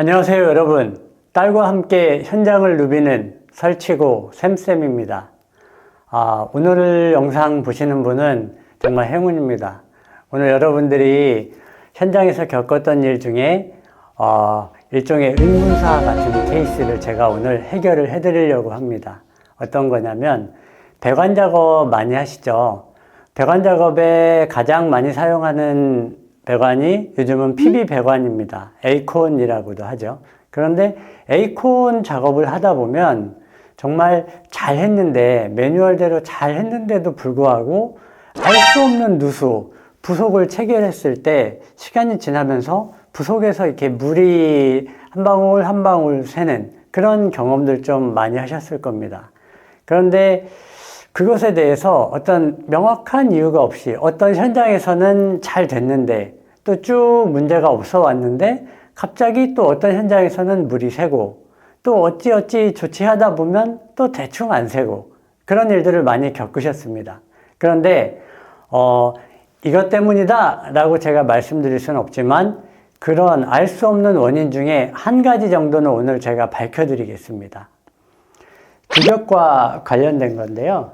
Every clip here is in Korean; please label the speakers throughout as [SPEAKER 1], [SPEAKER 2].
[SPEAKER 1] 안녕하세요 여러분. 딸과 함께 현장을 누비는 설치고 샘쌤입니다. 아, 오늘 영상 보시는 분은 정말 행운입니다. 오늘 여러분들이 현장에서 겪었던 일 중에 어, 일종의 의문사 같은 케이스를 제가 오늘 해결을 해드리려고 합니다. 어떤 거냐면 배관 작업 많이 하시죠? 배관 작업에 가장 많이 사용하는 배관이 요즘은 PB 배관입니다. 에이콘이라고도 하죠. 그런데 에이콘 작업을 하다 보면 정말 잘 했는데, 매뉴얼대로 잘 했는데도 불구하고 알 수 없는 누수, 부속을 체결했을 때 시간이 지나면서 부속에서 이렇게 물이 한 방울 한 방울 새는 그런 경험들 좀 많이 하셨을 겁니다. 그런데 그것에 대해서 어떤 명확한 이유가 없이 어떤 현장에서는 잘 됐는데 또 쭉 문제가 없어 왔는데 갑자기 또 어떤 현장에서는 물이 새고 또 어찌어찌 조치하다 보면 또 대충 안 새고 그런 일들을 많이 겪으셨습니다. 그런데 어, 이것 때문이다 라고 제가 말씀드릴 수는 없지만 그런 알 수 없는 원인 중에 한 가지 정도는 오늘 제가 밝혀드리겠습니다. 규격과 관련된 건데요.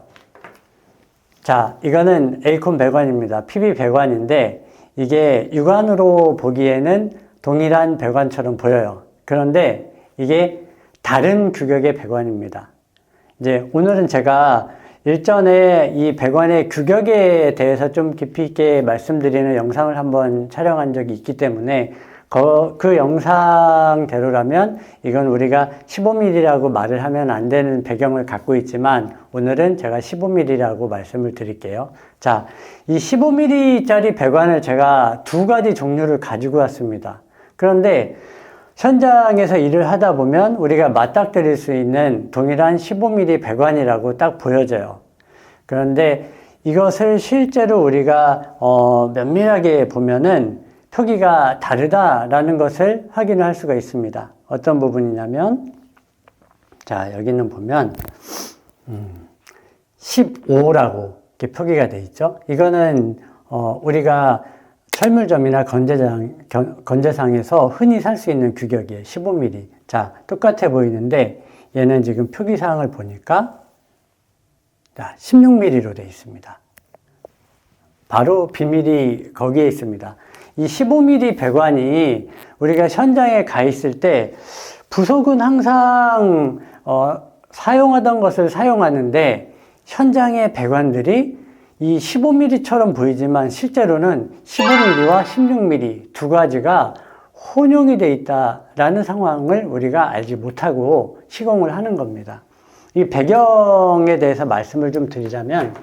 [SPEAKER 1] 자, 이거는 에이콘 배관입니다. PB 배관인데 이게 육안으로 보기에는 동일한 배관처럼 보여요. 그런데 이게 다른 규격의 배관입니다. 이제 오늘은 제가 일전에 이 배관의 규격에 대해서 좀 깊이 있게 말씀드리는 영상을 한번 촬영한 적이 있기 때문에 그, 그 영상대로라면 이건 우리가 15mm라고 말을 하면 안 되는 배경을 갖고 있지만 오늘은 제가 15mm라고 말씀을 드릴게요. 자, 이 15mm짜리 배관을 제가 두 가지 종류를 가지고 왔습니다. 그런데 현장에서 일을 하다 보면 우리가 맞닥뜨릴 수 있는 동일한 15mm 배관이라고 딱 보여져요. 그런데 이것을 실제로 우리가 어, 면밀하게 보면은 표기가 다르다라는 것을 확인할 수가 있습니다. 어떤 부분이냐면, 자, 여기는 보면, 음, 15라고 이렇게 표기가 되어 있죠. 이거는, 어, 우리가 철물점이나 건재장, 건재상에서 흔히 살 수 있는 규격이에요. 15mm. 자, 똑같아 보이는데, 얘는 지금 표기사항을 보니까, 자, 16mm로 되어 있습니다. 바로 비밀이 거기에 있습니다. 이 15mm 배관이 우리가 현장에 가 있을 때 부속은 항상 어, 사용하던 것을 사용하는데 현장의 배관들이 이 15mm처럼 보이지만 실제로는 15mm와 16mm 두 가지가 혼용이 돼 있다라는 상황을 우리가 알지 못하고 시공을 하는 겁니다. 이 배경에 대해서 말씀을 좀 드리자면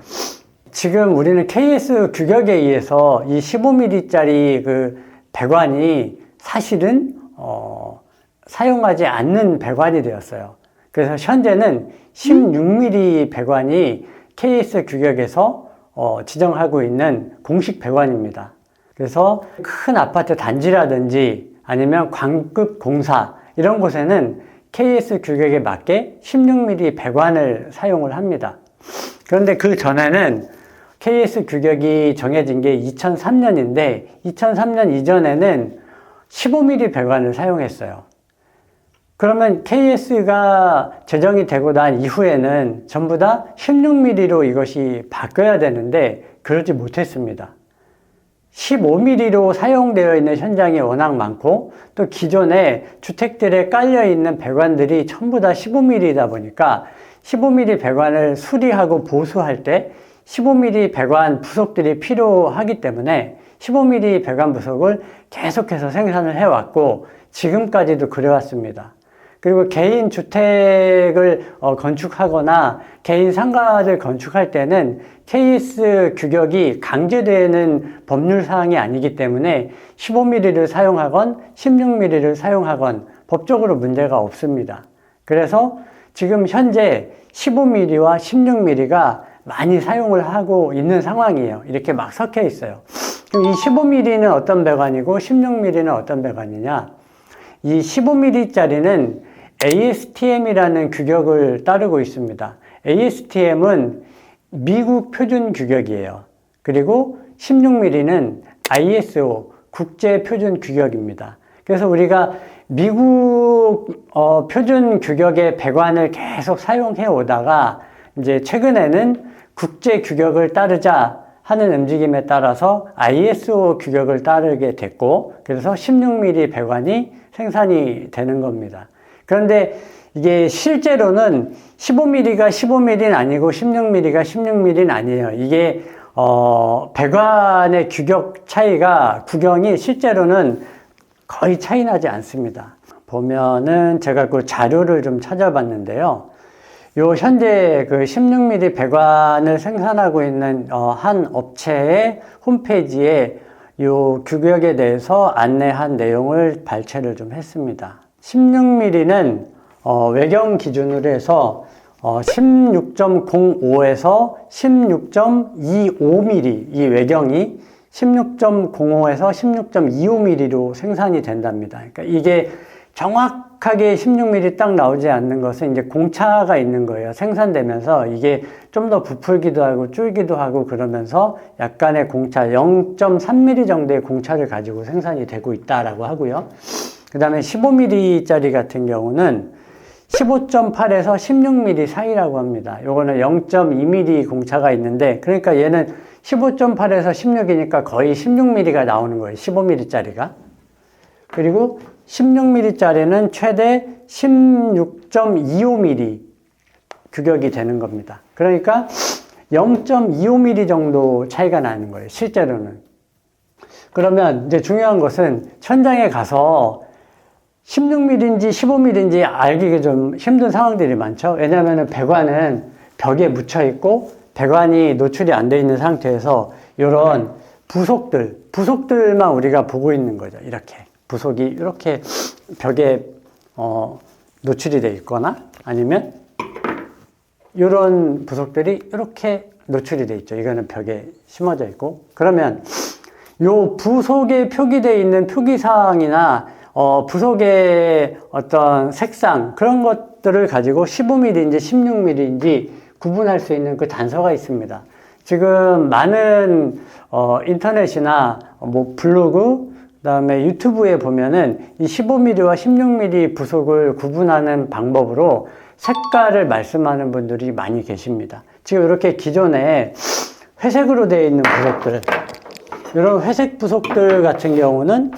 [SPEAKER 1] 지금 우리는 KS 규격에 의해서 이 15mm짜리 그 배관이 사실은 어, 사용하지 않는 배관이 되었어요. 그래서 현재는 16mm 배관이 KS 규격에서 어, 지정하고 있는 공식 배관입니다. 그래서 큰 아파트 단지라든지 아니면 광급 공사 이런 곳에는 KS 규격에 맞게 16mm 배관을 사용을 합니다. 그런데 그 전에는 KS 규격이 정해진 게 2003년인데 2003년 이전에는 15mm 배관을 사용했어요. 그러면 KS가 제정이 되고 난 이후에는 전부 다 16mm로 이것이 바뀌어야 되는데 그러지 못했습니다. 15mm로 사용되어 있는 현장이 워낙 많고 또 기존에 주택들에 깔려 있는 배관들이 전부 다 15mm이다 보니까 15mm 배관을 수리하고 보수할 때 15mm 배관 부속들이 필요하기 때문에 15mm 배관 부속을 계속해서 생산을 해왔고 지금까지도 그래왔습니다. 그리고 개인 주택을 어, 건축하거나 개인 상가를 건축할 때는 KS 규격이 강제되는 법률 사항이 아니기 때문에 15mm를 사용하건 16mm를 사용하건 법적으로 문제가 없습니다. 그래서 지금 현재 15mm와 16mm가 많이 사용을 하고 있는 상황이에요. 이렇게 막 섞여 있어요. 그럼 이 15mm는 어떤 배관이고 16mm는 어떤 배관이냐? 이 15mm짜리는 ASTM이라는 규격을 따르고 있습니다. ASTM은 미국 표준 규격이에요. 그리고 16mm는 ISO 국제 표준 규격입니다. 그래서 우리가 미국 어, 표준 규격의 배관을 계속 사용해 오다가 이제 최근에는 국제 규격을 따르자 하는 움직임에 따라서 ISO 규격을 따르게 됐고 그래서 16mm 배관이 생산이 되는 겁니다. 그런데 이게 실제로는 15mm가 15mm는 아니고 16mm가 16mm는 아니에요. 이게 어, 배관의 규격 차이가 구경이 실제로는 거의 차이 나지 않습니다. 보면은 제가 그 자료를 좀 찾아봤는데요. 요 현재 그 16mm 배관을 생산하고 있는 어, 한 업체의 홈페이지에 요 규격에 대해서 안내한 내용을 발췌를 좀 했습니다. 16mm는 어, 외경 기준으로 해서 어, 16.05에서 16.25mm 이 외경이 16.05에서 16.25mm로 생산이 된답니다. 그러니까 이게 정확 하게 16mm 딱 나오지 않는 것은 이제 공차가 있는 거예요. 생산되면서 이게 좀 더 부풀기도 하고 줄기도 하고 그러면서 약간의 공차 0.3mm 정도의 공차를 가지고 생산이 되고 있다라고 하고요. 그 다음에 15mm짜리 같은 경우는 15.8에서 16mm 사이라고 합니다. 요거는 0.2mm 공차가 있는데 그러니까 얘는 15.8에서 16이니까 거의 16mm가 나오는 거예요. 15mm짜리가. 그리고 16mm짜리는 최대 16.25mm 규격이 되는 겁니다. 그러니까 0.25mm 정도 차이가 나는 거예요. 실제로는. 그러면 이제 중요한 것은 현장에 가서 16mm인지 15mm인지 알기가 좀 힘든 상황들이 많죠. 왜냐하면 배관은 벽에 묻혀 있고 배관이 노출이 안 돼 있는 상태에서 이런 부속들, 부속들만 우리가 보고 있는 거죠. 이렇게. 부속이 이렇게 벽에 어, 노출이 돼 있거나 아니면 이런 부속들이 이렇게 노출이 돼 있죠. 이거는 벽에 심어져 있고. 그러면 요 부속에 표기되어 있는 표기사항이나 어, 부속의 어떤 색상 그런 것들을 가지고 15mm인지 16mm인지 구분할 수 있는 그 단서가 있습니다. 지금 많은 어, 인터넷이나 뭐 블로그 그다음에 유튜브에 보면은 이 15mm와 16mm 부속을 구분하는 방법으로 색깔을 말씀하는 분들이 많이 계십니다. 지금 이렇게 기존에 회색으로 되어 있는 부속들 이런 회색 부속들 같은 경우는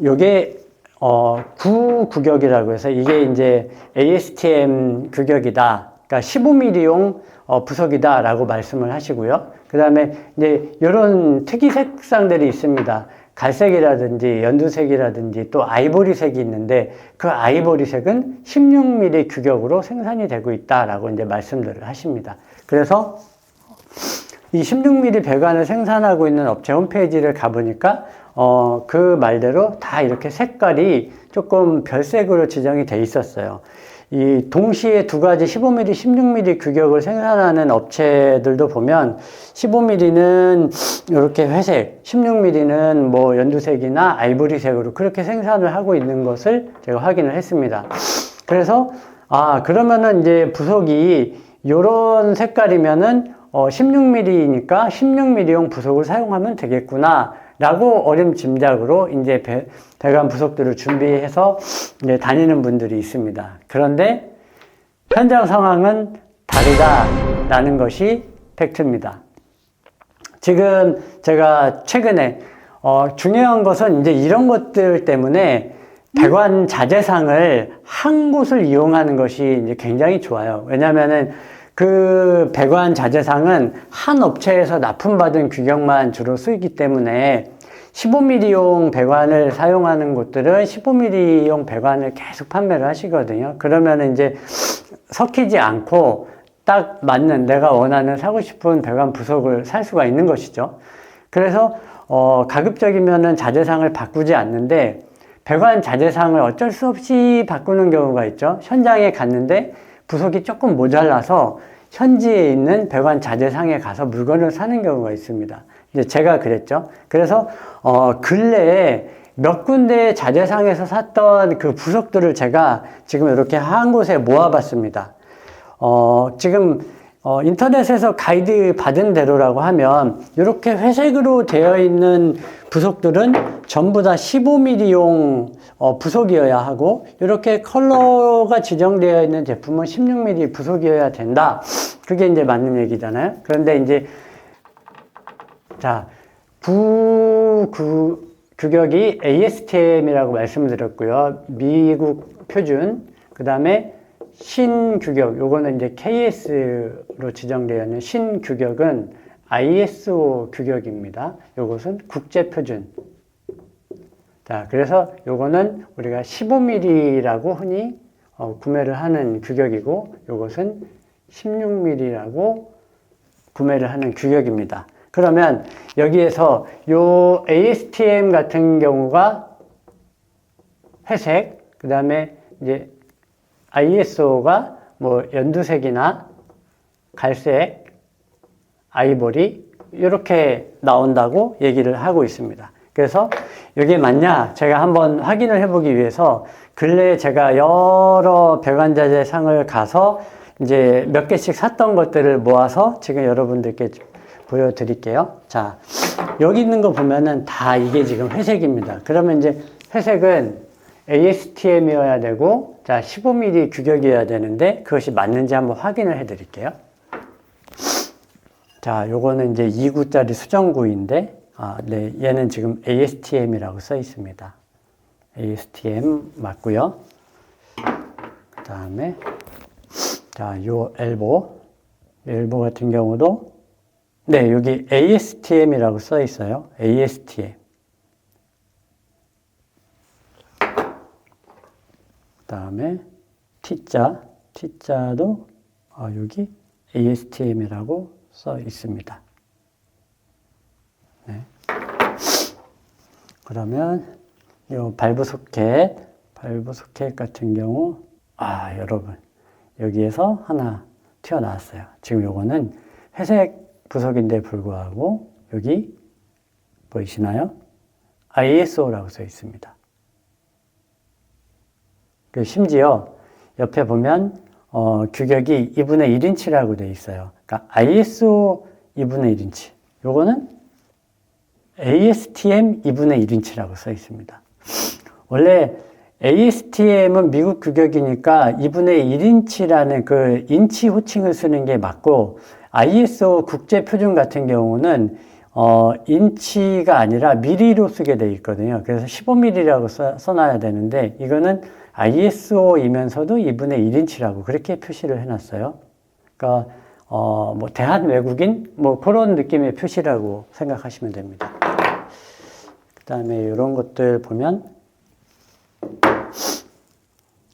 [SPEAKER 1] 이게 어, 구 규격이라고 해서 이게 이제 ASTM 규격이다. 그러니까 15mm용 어, 부속이다라고 말씀을 하시고요. 그 다음에 이제 이런 특이 색상들이 있습니다. 갈색이라든지 연두색이라든지 또 아이보리색이 있는데 그 아이보리색은 16mm 규격으로 생산이 되고 있다라고 이제 말씀들을 하십니다. 그래서 이 16mm 배관을 생산하고 있는 업체 홈페이지를 가보니까 어, 그 말대로 다 이렇게 색깔이 조금 별색으로 지정이 돼 있었어요. 이 동시에 두 가지 15mm, 16mm 규격을 생산하는 업체들도 보면 15mm는 이렇게 회색, 16mm는 뭐 연두색이나 아이보리색으로 그렇게 생산을 하고 있는 것을 제가 확인을 했습니다. 그래서 아 그러면은 이제 부속이 이런 색깔이면은 어, 16mm니까 16mm용 부속을 사용하면 되겠구나. 라고 어림 짐작으로 이제 배, 배관 부속들을 준비해서 이제 다니는 분들이 있습니다. 그런데 현장 상황은 다르다라는 것이 팩트입니다. 지금 제가 최근에 어, 중요한 것은 이제 이런 것들 때문에 배관 자재상을 한 곳을 이용하는 것이 이제 굉장히 좋아요. 왜냐면은 그 배관 자재상은 한 업체에서 납품받은 규격만 주로 쓰이기 때문에 15mm용 배관을 사용하는 곳들은 15mm용 배관을 계속 판매를 하시거든요. 그러면 이제 섞이지 않고 딱 맞는 내가 원하는 사고 싶은 배관 부속을 살 수가 있는 것이죠. 그래서 어, 가급적이면은 자재상을 바꾸지 않는데 배관 자재상을 어쩔 수 없이 바꾸는 경우가 있죠. 현장에 갔는데 부속이 조금 모자라서 현지에 있는 배관 자재상에 가서 물건을 사는 경우가 있습니다. 이제 제가 그랬죠. 그래서 어 근래에 몇 군데 자재상에서 샀던 그 부속들을 제가 지금 이렇게 한 곳에 모아봤습니다. 어 지금 어, 인터넷에서 가이드 받은 대로라고 하면 이렇게 회색으로 되어 있는 부속들은 전부 다 15mm용 어, 부속이어야 하고 이렇게 컬러가 지정되어 있는 제품은 16mm 부속이어야 된다. 그게 이제 맞는 얘기잖아요. 그런데 이제 자, 부, 구, 규격이 ASTM이라고 말씀드렸고요. 미국 표준, 그 다음에 신규격, 요거는 이제 KS로 지정되어 있는 신규격은 ISO 규격입니다. 요것은 국제표준. 자, 그래서 요거는 우리가 15mm라고 흔히 어, 구매를 하는 규격이고, 요것은 16mm라고 구매를 하는 규격입니다. 그러면 여기에서 요 ASTM 같은 경우가 회색, 그 다음에 이제 ISO가 뭐 연두색이나 갈색, 아이보리 이렇게 나온다고 얘기를 하고 있습니다. 그래서 이게 맞냐 제가 한번 확인을 해보기 위해서 근래에 제가 여러 배관자재 상을 가서 이제 몇 개씩 샀던 것들을 모아서 지금 여러분들께 보여드릴게요. 자, 여기 있는 거 보면은 다 이게 지금 회색입니다. 그러면 이제 회색은 ASTM이어야 되고, 자, 15mm 규격이어야 되는데, 그것이 맞는지 한번 확인을 해 드릴게요. 자, 요거는 이제 2구짜리 수정구인데, 아, 네, 얘는 지금 ASTM이라고 써 있습니다. ASTM 맞고요. 그 다음에, 자, 요 엘보. 엘보 같은 경우도 네, 여기 ASTM이라고 써 있어요. ASTM. 다음에 T자, T자도 어, 여기 ASTM이라고 써 있습니다. 네. 그러면 이 발브 소켓, 발브 소켓 같은 경우 아 여러분 여기에서 하나 튀어나왔어요. 지금 요거는 회색 부석인데 불구하고 여기 보이시나요? ISO라고 써 있습니다. 그 심지어 옆에 보면 어, 규격이 2분의 1인치라고 되어 있어요. 그러니까 ISO 2분의 1인치. 요거는 ASTM 2분의 1인치라고 써 있습니다. 원래 ASTM은 미국 규격이니까 2분의 1인치라는 그 인치 호칭을 쓰는 게 맞고 ISO 국제 표준 같은 경우는 어, 인치가 아니라 미리로 쓰게 돼 있거든요. 그래서 15mm라고 써, 써놔야 되는데 이거는 ISO이면서도 2분의 1인치라고 그렇게 표시를 해놨어요. 그러니까 어, 뭐 대한 외국인 뭐 그런 느낌의 표시라고 생각하시면 됩니다. 그 다음에 이런 것들 보면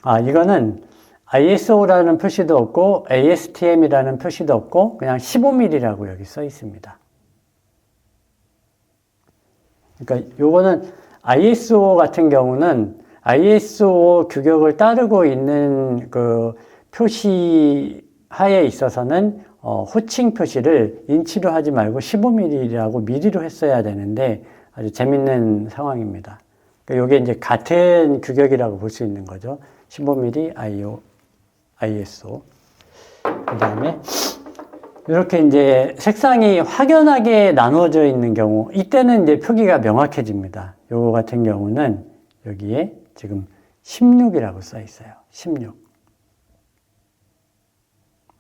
[SPEAKER 1] 아 이거는 ISO라는 표시도 없고 ASTM이라는 표시도 없고 그냥 15mm라고 여기 써 있습니다. 그러니까 요거는 ISO 같은 경우는 ISO 규격을 따르고 있는 그 표시 하에 있어서는 어, 호칭 표시를 인치로 하지 말고 15mm라고 미리로 했어야 되는데 아주 재밌는 상황입니다. 그러니까 이게 이제 같은 규격이라고 볼 수 있는 거죠. 15mm IO, ISO. 그 다음에 이렇게 이제 색상이 확연하게 나누어져 있는 경우, 이때는 이제 표기가 명확해집니다. 요거 같은 경우는 여기에 지금 16이라고 써 있어요. 16.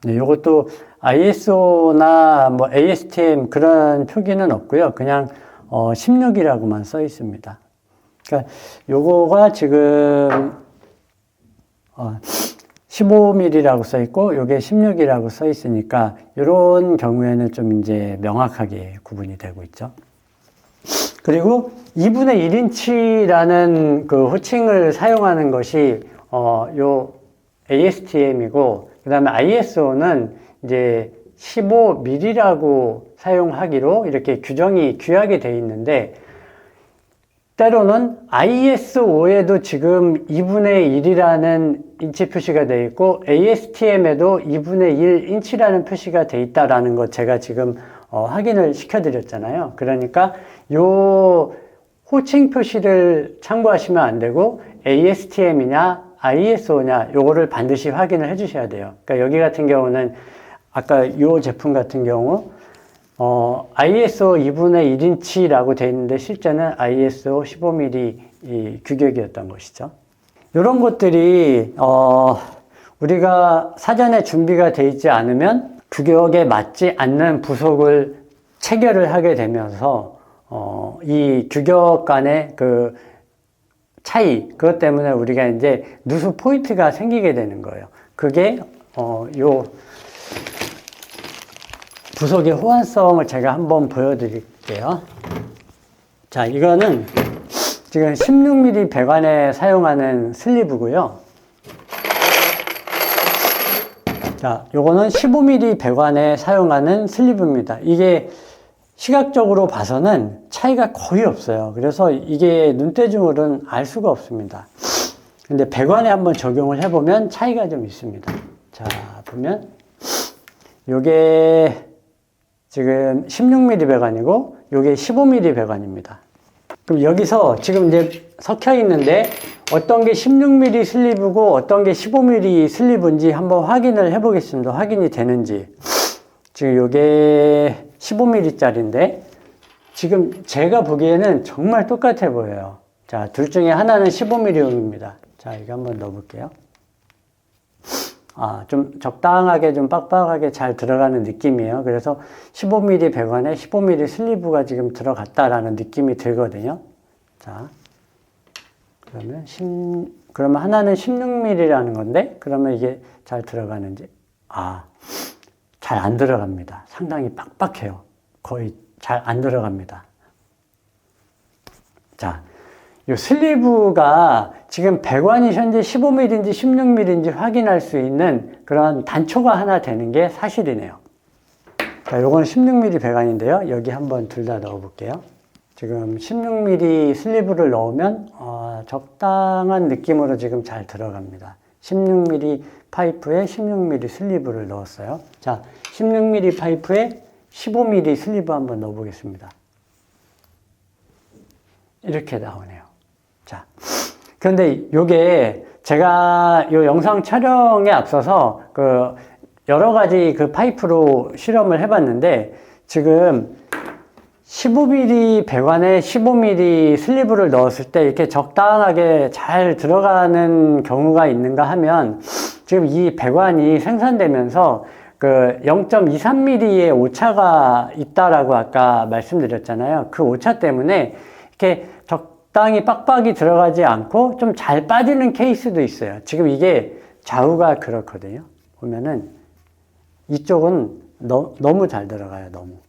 [SPEAKER 1] 네, 요것도 ISO나 뭐 ASTM 그런 표기는 없고요. 그냥 어 16이라고만 써 있습니다. 그러니까 요거가 지금 어 15mm라고 써 있고 요게 16이라고 써 있으니까 이런 경우에는 좀 이제 명확하게 구분이 되고 있죠. 그리고 2분의 1인치라는 그 호칭을 사용하는 것이 어 요 ASTM이고 그 다음에 ISO는 이제 15mm라고 사용하기로 이렇게 규정이 규약이 돼 있는데 때로는 ISO에도 지금 2분의 1이라는 인치 표시가 되어 있고 ASTM에도 2분의 1 인치라는 표시가 되어 있다라는 것 제가 지금 어, 확인을 시켜드렸잖아요. 그러니까 요 호칭 표시를 참고하시면 안 되고 ASTM이냐 ISO냐 요거를 반드시 확인을 해 주셔야 돼요. 그러니까 여기 같은 경우는 아까 이 제품 같은 경우 어, ISO 2분의 1인치라고 되어 있는데 실제는 ISO 15mm 이 규격이었던 것이죠. 이런 것들이 어, 우리가 사전에 준비가 되어 있지 않으면 규격에 맞지 않는 부속을 체결을 하게 되면서 어, 이 규격 간의 그 차이 그것 때문에 우리가 이제 누수 포인트가 생기게 되는 거예요. 그게 어, 요 부속의 호환성을 제가 한번 보여드릴게요. 자, 이거는 지금 16mm 배관에 사용하는 슬리브고요. 자, 요거는 15mm 배관에 사용하는 슬리브입니다. 이게 시각적으로 봐서는 차이가 거의 없어요. 그래서 이게 눈대중으로는 알 수가 없습니다. 근데 배관에 한번 적용을 해보면 차이가 좀 있습니다. 자, 보면 요게 지금 16mm 배관이고 요게 15mm 배관입니다. 그럼 여기서 지금 이제 섞여 있는데 어떤 게 16mm 슬리브고 어떤 게 15mm 슬리브인지 한번 확인을 해 보겠습니다. 확인이 되는지. 지금 요게 15mm 짜리인데 지금 제가 보기에는 정말 똑같아 보여요. 자, 둘 중에 하나는 15mm용입니다. 자, 이거 한번 넣어 볼게요. 아, 좀 적당하게 좀 빡빡하게 잘 들어가는 느낌이에요. 그래서 15mm 배관에 15mm 슬리브가 지금 들어갔다라는 느낌이 들거든요. 자, 그러면 10, 그러면 하나는 16mm라는 건데, 그러면 이게 잘 들어가는지, 아, 잘 안 들어갑니다. 상당히 빡빡해요. 거의 잘 안 들어갑니다. 자, 이 슬리브가 지금 배관이 현재 15mm인지 16mm인지 확인할 수 있는 그런 단초가 하나 되는 게 사실이네요. 자, 요건 16mm 배관인데요. 여기 한번 둘 다 넣어 볼게요. 지금 16mm 슬리브를 넣으면 어, 적당한 느낌으로 지금 잘 들어갑니다. 16mm 파이프에 16mm 슬리브를 넣었어요. 자, 16mm 파이프에 15mm 슬리브 한번 넣어 보겠습니다. 이렇게 나오네요. 자, 그런데 요게 제가 요 영상 촬영에 앞서서 그 여러 가지 그 파이프로 실험을 해봤는데 지금 15mm 배관에 15mm 슬리브를 넣었을 때 이렇게 적당하게 잘 들어가는 경우가 있는가 하면 지금 이 배관이 생산되면서 그 0.23mm의 오차가 있다라고 아까 말씀드렸잖아요. 그 오차 때문에 이렇게 적당히 빡빡이 들어가지 않고 좀 잘 빠지는 케이스도 있어요. 지금 이게 좌우가 그렇거든요. 보면은 이쪽은 너, 너무 잘 들어가요. 너무.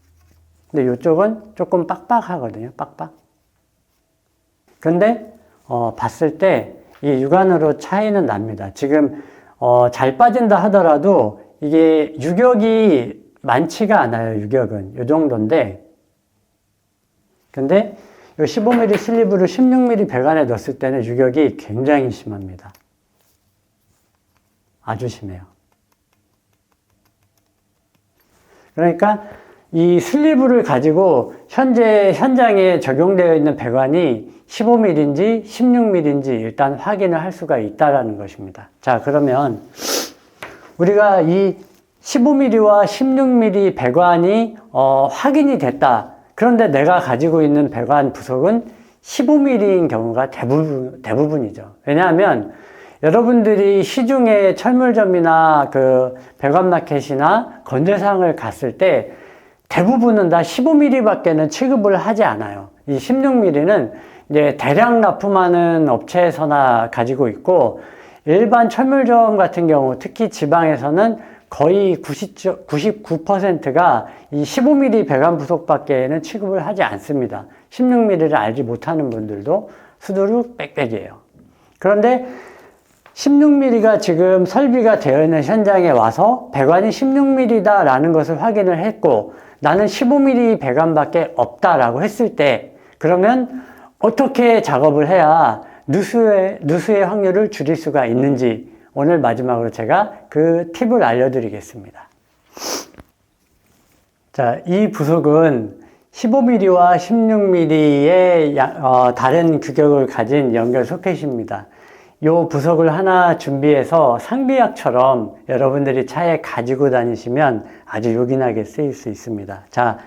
[SPEAKER 1] 근데 이쪽은 조금 빡빡하거든요. 빡빡. 근데 어, 봤을 때 이 육안으로 차이는 납니다. 지금 어, 잘 빠진다 하더라도 이게 유격이 많지가 않아요. 유격은 이 정도인데 근데 이 15mm 슬리브를 16mm 배관에 넣었을 때는 유격이 굉장히 심합니다. 아주 심해요. 그러니까 이 슬리브를 가지고 현재 현장에 적용되어 있는 배관이 15mm인지 16mm인지 일단 확인을 할 수가 있다라는 것입니다. 자, 그러면 우리가 이 15mm와 16mm 배관이 어, 확인이 됐다. 그런데 내가 가지고 있는 배관 부속은 15mm인 경우가 대부분, 대부분이죠. 왜냐하면 여러분들이 시중에 철물점이나 그 배관 마켓이나 건조상을 갔을 때 대부분은 다 15mm 밖에는 취급을 하지 않아요. 이 16mm는 이제 대량 납품하는 업체에서나 가지고 있고 일반 철물점 같은 경우 특히 지방에서는 거의 90, 99%가 이 15mm 배관 부속밖에는 취급을 하지 않습니다. 16mm를 알지 못하는 분들도 수두룩 빽빽이에요. 그런데 16mm가 지금 설비가 되어 있는 현장에 와서 배관이 16mm다라는 것을 확인을 했고 나는 15mm 배관밖에 없다라고 했을 때 그러면 어떻게 작업을 해야 누수의, 누수의 확률을 줄일 수가 있는지 오늘 마지막으로 제가 그 팁을 알려드리겠습니다. 자, 이 부속은 15mm와 16mm의 어, 다른 규격을 가진 연결 소켓입니다. 요 부속을 하나 준비해서 상비약처럼 여러분들이 차에 가지고 다니시면 아주 요긴하게 쓰일 수 있습니다. 자,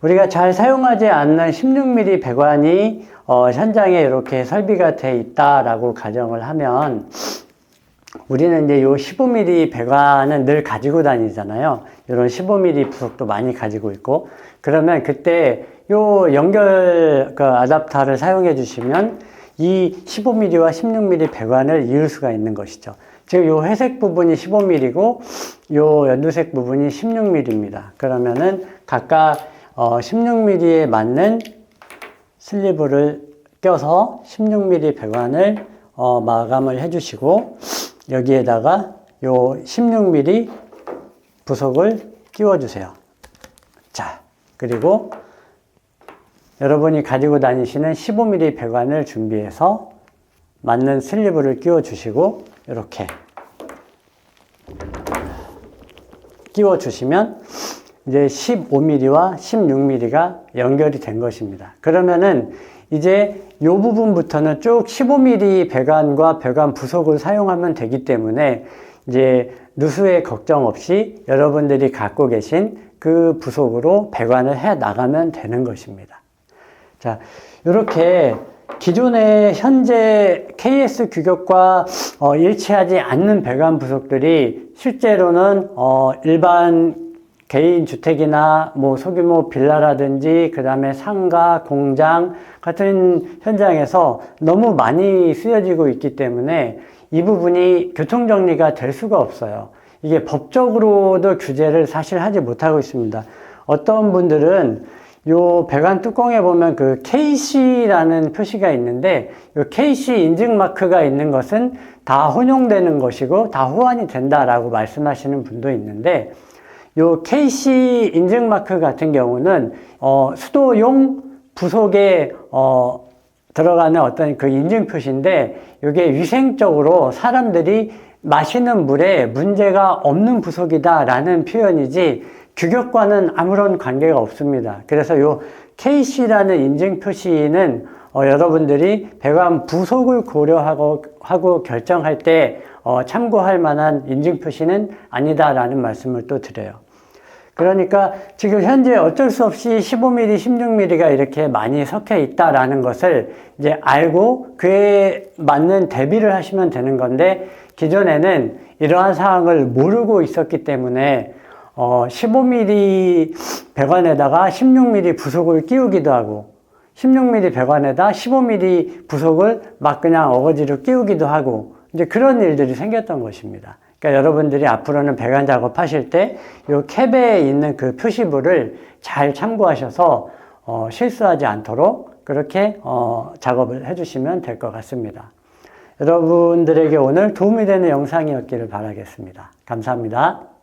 [SPEAKER 1] 우리가 잘 사용하지 않는 16mm 배관이 어, 현장에 이렇게 설비가 돼 있다라고 가정을 하면 우리는 이제 요 15mm 배관은 늘 가지고 다니잖아요. 이런 15mm 부속도 많이 가지고 있고 그러면 그때 요 연결 그 아답터를 사용해 주시면 이 15mm와 16mm 배관을 이을 수가 있는 것이죠. 즉, 요 회색 부분이 15mm고, 요 연두색 부분이 16mm입니다. 그러면은 각각 어, 16mm에 맞는 슬리브를 껴서 16mm 배관을 어, 마감을 해주시고, 여기에다가 요 16mm 부속을 끼워주세요. 자, 그리고 여러분이 가지고 다니시는 15mm 배관을 준비해서 맞는 슬리브를 끼워 주시고 이렇게 끼워 주시면 이제 15mm와 16mm가 연결이 된 것입니다. 그러면은 이제 이 부분부터는 쭉 15mm 배관과 배관 부속을 사용하면 되기 때문에 이제 누수의 걱정 없이 여러분들이 갖고 계신 그 부속으로 배관을 해 나가면 되는 것입니다. 자, 이렇게 기존의 현재 KS 규격과 어, 일치하지 않는 배관 부속들이 실제로는 어, 일반 개인 주택이나 뭐 소규모 빌라라든지 그 다음에 상가, 공장 같은 현장에서 너무 많이 쓰여지고 있기 때문에 이 부분이 교통 정리가 될 수가 없어요. 이게 법적으로도 규제를 사실 하지 못하고 있습니다. 어떤 분들은 요 배관 뚜껑에 보면 그 KC라는 표시가 있는데 요 KC 인증 마크가 있는 것은 다 혼용되는 것이고 다 호환이 된다라고 말씀하시는 분도 있는데 요 KC 인증 마크 같은 경우는 어, 수도용 부속에 어, 들어가는 어떤 그 인증 표시인데 이게 위생적으로 사람들이 마시는 물에 문제가 없는 부속이다라는 표현이지 규격과는 아무런 관계가 없습니다. 그래서 요 KC라는 인증 표시는 어, 여러분들이 배관 부속을 고려하고 하고 결정할 때 어, 참고할 만한 인증 표시는 아니다라는 말씀을 또 드려요. 그러니까 지금 현재 어쩔 수 없이 15mm, 16mm가 이렇게 많이 섞여 있다라는 것을 이제 알고 그에 맞는 대비를 하시면 되는 건데 기존에는 이러한 사항을 모르고 있었기 때문에 어 15mm 배관에다가 16mm 부속을 끼우기도 하고 16mm 배관에다 15mm 부속을 막 그냥 어거지로 끼우기도 하고 이제 그런 일들이 생겼던 것입니다. 그러니까 여러분들이 앞으로는 배관 작업하실 때 이 캡에 있는 그 표시부를 잘 참고하셔서 어, 실수하지 않도록 그렇게 어, 작업을 해주시면 될 것 같습니다. 여러분들에게 오늘 도움이 되는 영상이었기를 바라겠습니다. 감사합니다.